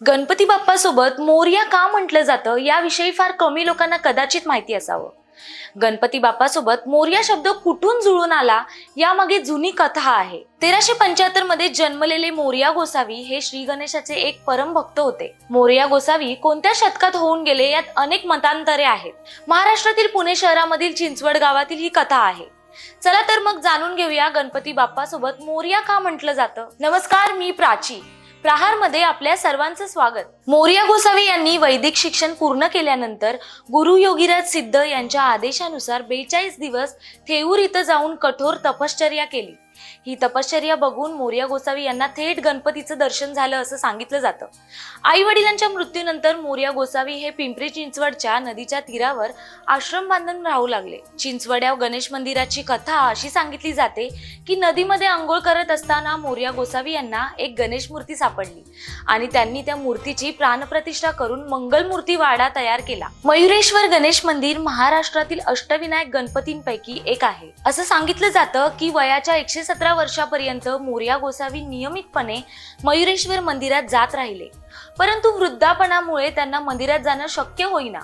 गणपती बाप्पासोबत मोर्या का म्हटलं जातं याविषयी फार कमी लोकांना कदाचित माहिती असावं. गणपती बाप्पासोबत मोर्या शब्द कुठून जुळून आला यामागे जुनी कथा आहे. तेराशे पंच्याहत्तरमध्ये जन्मलेले मोर्या गोसावी हे श्री गणेशाचे एक परम भक्त होते. मोर्या गोसावी कोणत्या शतकात होऊन गेले यात अनेक मतांतरे आहेत. महाराष्ट्रातील पुणे शहरामधील चिंचवड गावातील ही कथा आहे. चला तर मग जाणून घेऊया गणपती बाप्पासोबत मोर्या का म्हटलं जातं. नमस्कार मी प्राची. प्रहारमध्ये आपल्या सर्वांचं स्वागत. मोर्या गोसावी यांनी वैदिक शिक्षण पूर्ण केल्यानंतर गुरु योगीराज सिद्ध यांच्या आदेशानुसार बेचाळीस दिवस थेऊर इथं जाऊन कठोर तपश्चर्या केली. ही तपश्चर्या बघून मोर्या गोसावी यांना थेट गणपतीचं दर्शन झालं असं सांगितलं जातं. आई वडिलांच्या मृत्यूनंतर मोर्या गोसावी हे पिंपरी चिंचवडच्या नदीच्या तीरावर आश्रम बांधून राहू लागले. चिंचवड्या गणेश मंदिराची कथा अशी सांगितली जाते की नदीमध्ये आंघोळ करत असताना मोर्या गोसावी यांना एक गणेश मूर्ती सापडली आणि त्यांनी त्या मूर्तीची प्राणप्रतिष्ठा करून मंगल मूर्ती वाडा तयार केला. मयुरेश्वर गणेश मंदिर महाराष्ट्रातील अष्टविनायक गणपतींपैकी एक आहे. असं सांगितलं जातं की वयाच्या एकशे सतरा वर्षापर्यंत मोर्या गोसावी नियमितपणे मयुरेश्वर मंदिरात जात राहिले. परंतु वृद्धापणामुळे त्यांना मंदिरात जाणं शक्य होईना.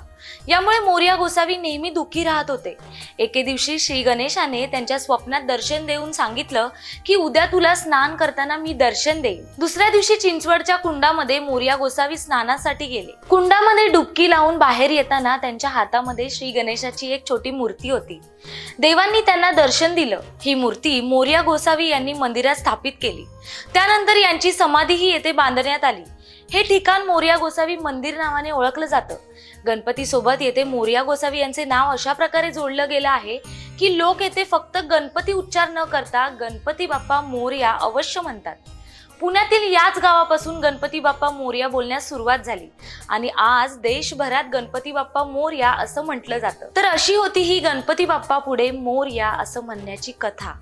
यामुळे मोर्या गोसावी नेहमी दुःखी राहत होते. एके दिवशी श्री गणेशाने त्यांच्या स्वप्नात दर्शन देऊन सांगितलं की उद्या तुला स्नान करताना मी दर्शन देईन. दुसऱ्या दिवशी चिंचवडच्या कुंडामध्ये मोर्या गोसावी स्नानासाठी गेले. कुंडामध्ये डुबकी लावून बाहेर येताना त्यांच्या हातामध्ये श्री गणेशाची एक छोटी मूर्ती होती. देवांनी त्यांना दर्शन दिलं. ही मूर्ती मोर्या गोसावी यांनी मंदिरात स्थापित केली. त्यानंतर यांची समाधीही येथे बांधण्यात आली. हे ठिकाण मोर्या गोसावी मंदिर नावाने ओळखलं जातं. गणपती सोबत येथे मोर्या गोसावी यांचे नाव अशा प्रकारे जोडलं गेलं आहे की लोक येथे फक्त गणपती उच्चार न करता गणपती बाप्पा मोर्या अवश्य म्हणतात. पुण्यातील याच गावापासून गणपती बाप्पा मोर्या बोलण्यास सुरुवात झाली आणि आज देशभरात गणपती बाप्पा मोर्या असं म्हटलं जातं. तर अशी होती ही गणपती बाप्पा पुढे मोर्या असं म्हणण्याची कथा.